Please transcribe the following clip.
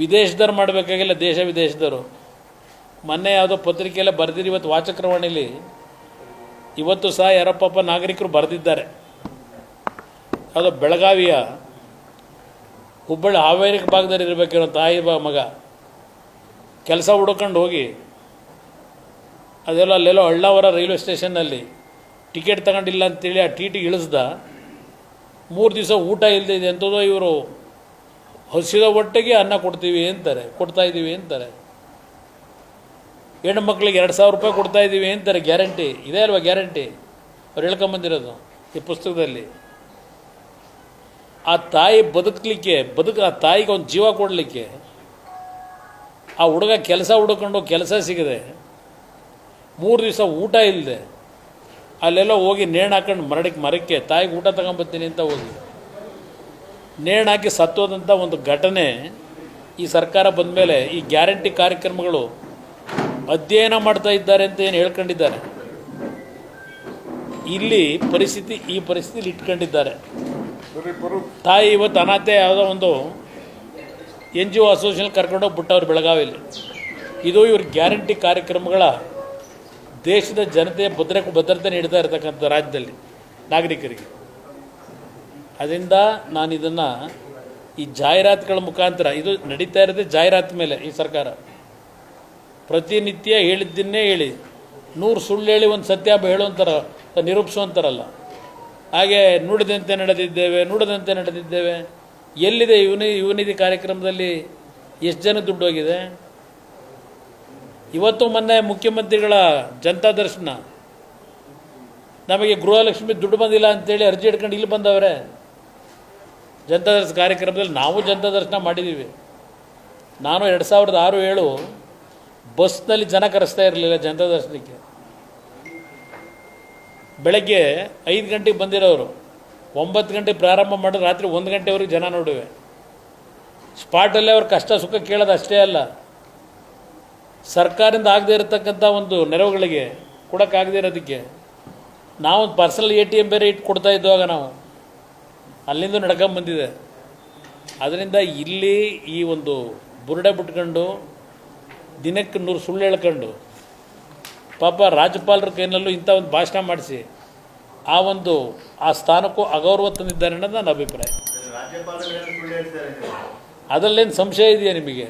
ವಿದೇಶದವ್ರು ಮಾಡಬೇಕಾಗಿಲ್ಲ, ದೇಶ ವಿದೇಶದವರು. ಮೊನ್ನೆ ಯಾವುದೋ ಪತ್ರಿಕೆಯಲ್ಲ ಬರೆದಿರಿ ಇವತ್ತು ವಾಚಕ್ರವಾಣಿಲಿ ಇವತ್ತು ಸಹ ಯಾರೋ ಪಾಪ ನಾಗರಿಕರು ಬರೆದಿದ್ದಾರೆ. ಯಾವುದೋ ಬೆಳಗಾವಿಯ ಹುಬ್ಬಳ್ಳಿ ಹಾವೇರಿ ಭಾಗದಲ್ಲಿ ಇರಬೇಕಿರೋ ತಾಯಿ ಬ ಮಗ. ಕೆಲಸ ಹುಡ್ಕೊಂಡು ಹೋಗಿ, ಅದೆಲ್ಲ ಅಲ್ಲೆಲ್ಲೋ ಅಳ್ಳಾವರ ರೈಲ್ವೆ ಸ್ಟೇಷನ್ನಲ್ಲಿ ಟಿಕೆಟ್ ತಗೊಂಡಿಲ್ಲ ಅಂತೇಳಿ ಆ ಟಿ ಟಿ ಇಳಿಸ್ದ. ಮೂರು ದಿವಸ ಊಟ ಇಲ್ಲದೆ ಇದೆ ಇವರು ಹಸಿದ ಹೊಟ್ಟೆಗೆ ಅನ್ನ ಕೊಡ್ತೀವಿ ಅಂತಾರೆ, ಕೊಡ್ತಾ ಇದ್ದೀವಿ ಅಂತಾರೆ. ಹೆಣ್ಣು ಮಕ್ಕಳಿಗೆ ಎರಡು ಸಾವಿರ ರೂಪಾಯಿ ಕೊಡ್ತಾ ಇದ್ದೀವಿ ಅಂತಾರೆ, ಗ್ಯಾರಂಟಿ. ಇದೆ ಅಲ್ವಾ ಗ್ಯಾರಂಟಿ? ಅವ್ರು ಹೇಳ್ಕೊಂಬಂದಿರೋದು ಈ ಪುಸ್ತಕದಲ್ಲಿ. ಆ ತಾಯಿ ಬದುಕಲಿಕ್ಕೆ, ಬದುಕು, ಆ ತಾಯಿಗೆ ಒಂದು ಜೀವ ಕೊಡಲಿಕ್ಕೆ, ಆ ಹುಡುಗ ಕೆಲಸ ಹುಡುಕೊಂಡು ಕೆಲಸ ಸಿಗದೆ, ಮೂರು ದಿವಸ ಊಟ ಇಲ್ಲದೆ ಅಲ್ಲೆಲ್ಲ ಹೋಗಿ ನೇಣು ಹಾಕೊಂಡು ಮರಡಿಕ್ಕೆ ಮರಕ್ಕೆ, ತಾಯಿಗೆ ಊಟ ತಗೊಂಬರ್ತೀನಿ ಅಂತ ಹೋಗಿ. ನೇಣು ಹಾಕಿ ಸತ್ತೋದಂಥ ಒಂದು ಘಟನೆ ಈ ಸರ್ಕಾರ ಬಂದ ಮೇಲೆ ಈ ಗ್ಯಾರಂಟಿ ಕಾರ್ಯಕ್ರಮಗಳು ಅಧ್ಯಯನ ಮಾಡ್ತಾ ಇದ್ದಾರೆ ಅಂತ ಏನು ಹೇಳ್ಕೊಂಡಿದ್ದಾರೆ. ಇಲ್ಲಿ ಪರಿಸ್ಥಿತಿ, ಈ ಪರಿಸ್ಥಿತಿಲಿ ಇಟ್ಕೊಂಡಿದ್ದಾರೆ. ತಾಯಿ ಇವತ್ತು ಅನಾಥೆ ಯಾವುದೋ ಒಂದು ಎನ್ ಜಿ ಒ ಅಸೋಸಿಯೇಷನ್ ಕರ್ಕೊಂಡೋಗಿ ಬಿಟ್ಟವ್ರು ಬೆಳಗಾವಿಯಲ್ಲಿ ಇದು ಇವ್ರ ಗ್ಯಾರಂಟಿ ಕಾರ್ಯಕ್ರಮಗಳ ದೇಶದ ಜನತೆಯ ಭದ್ರಕ್ಕೆ ಭದ್ರತೆ ನೀಡ್ತಾ ಇರತಕ್ಕಂಥ ರಾಜ್ಯದಲ್ಲಿ, ನಾಗರಿಕರಿಗೆ. ಅದರಿಂದ ನಾನು ಇದನ್ನು ಈ ಜಾಹೀರಾತುಗಳ ಮುಖಾಂತರ, ಇದು ನಡೀತಾ ಇರೋದೇ ಜಾಹೀರಾತು ಮೇಲೆ ಈ ಸರ್ಕಾರ. ಪ್ರತಿನಿತ್ಯ ಹೇಳಿದ್ದನ್ನೇ ಹೇಳಿ, ನೂರು ಸುಳ್ಳು ಹೇಳಿ ಒಂದು ಸತ್ಯ ಹೇಳುವಂತಾರ, ನಿರೂಪಿಸುವಂತಾರಲ್ಲ. ಹಾಗೆ ನುಡಿದಂತೆ ನಡೆದಿದ್ದೇವೆ ನುಡಿದಂತೆ ನಡೆದಿದ್ದೇವೆ. ಎಲ್ಲಿದೆ ಯುವನಿ ಯುವನಿಧಿ ಕಾರ್ಯಕ್ರಮದಲ್ಲಿ ಎಷ್ಟು ಜನ ದುಡ್ಡು ಹೋಗಿದೆ? ಇವತ್ತು ಮೊನ್ನೆ ಮುಖ್ಯಮಂತ್ರಿಗಳ ಜನತಾ ದರ್ಶನ. ನಮಗೆ ಗೃಹಲಕ್ಷ್ಮಿ ದುಡ್ಡು ಬಂದಿಲ್ಲ ಅಂತೇಳಿ ಅರ್ಜಿ ಇಟ್ಕೊಂಡು ಇಲ್ಲಿ ಬಂದವ್ರೆ. ಜನತಾ ದರ್ಶನ ಕಾರ್ಯಕ್ರಮದಲ್ಲಿ ನಾವು ಜನತಾ ದರ್ಶನ ಮಾಡಿದ್ದೀವಿ. ನಾನು ಎರಡು ಸಾವಿರದ ಆರು ಏಳು ಬಸ್ನಲ್ಲಿ ಜನ ಕರೆಸ್ತಾ ಇರಲಿಲ್ಲ ಜನತಾ ದರ್ಶನಕ್ಕೆ ಬೆಳಗ್ಗೆ ಐದು ಗಂಟೆಗೆ ಬಂದಿರೋರು. ಒಂಬತ್ತು ಗಂಟೆಗೆ ಪ್ರಾರಂಭ ಮಾಡಿದ್ರೆ ರಾತ್ರಿ ಒಂದು ಗಂಟೆವರೆಗೆ ಜನ ನೋಡುವೆ. ಸ್ಪಾಟಲ್ಲೇ ಅವ್ರ ಕಷ್ಟ ಸುಖ ಕೇಳೋದು ಅಷ್ಟೇ ಅಲ್ಲ. ಸರ್ಕಾರದಿಂದ ಆಗದೇ ಇರತಕ್ಕಂಥ ಒಂದು ನೆರವುಗಳಿಗೆ ಕೊಡೋಕ್ಕಾಗದೇ ಇರೋದಕ್ಕೆ ನಾವು ಪರ್ಸನಲ್ ಎ ಟಿ ಎಂ ಬೇರೆ ಇಟ್ಟು ಕೊಡ್ತಾ ಇದ್ದಾಗ ನಾವು. ಅಲ್ಲಿಂದ ನಡ್ಕೊಂಬಂದಿದೆ ಅದರಿಂದ ಇಲ್ಲಿ ಈ ಒಂದು ಬುರುಡೆ ಬಿಟ್ಕೊಂಡು ದಿನಕ್ಕೆ ನೂರು ಸುಳ್ಳು ಹೇಳ್ಕೊಂಡು ಪಾಪ ರಾಜ್ಯಪಾಲರ ಕೈನಲ್ಲೂ ಇಂಥ ಒಂದು ಭಾಷಣ ಮಾಡಿಸಿ ಆ ಒಂದು ಆ ಸ್ಥಾನಕ್ಕೂ ಅಗೌರವ ತಂದಿದ್ದಾರೆ ಅನ್ನೋದು ನನ್ನ ಅಭಿಪ್ರಾಯ. ಅದರಲ್ಲೇನು ಸಂಶಯ ಇದೆಯಾ ನಿಮಗೆ?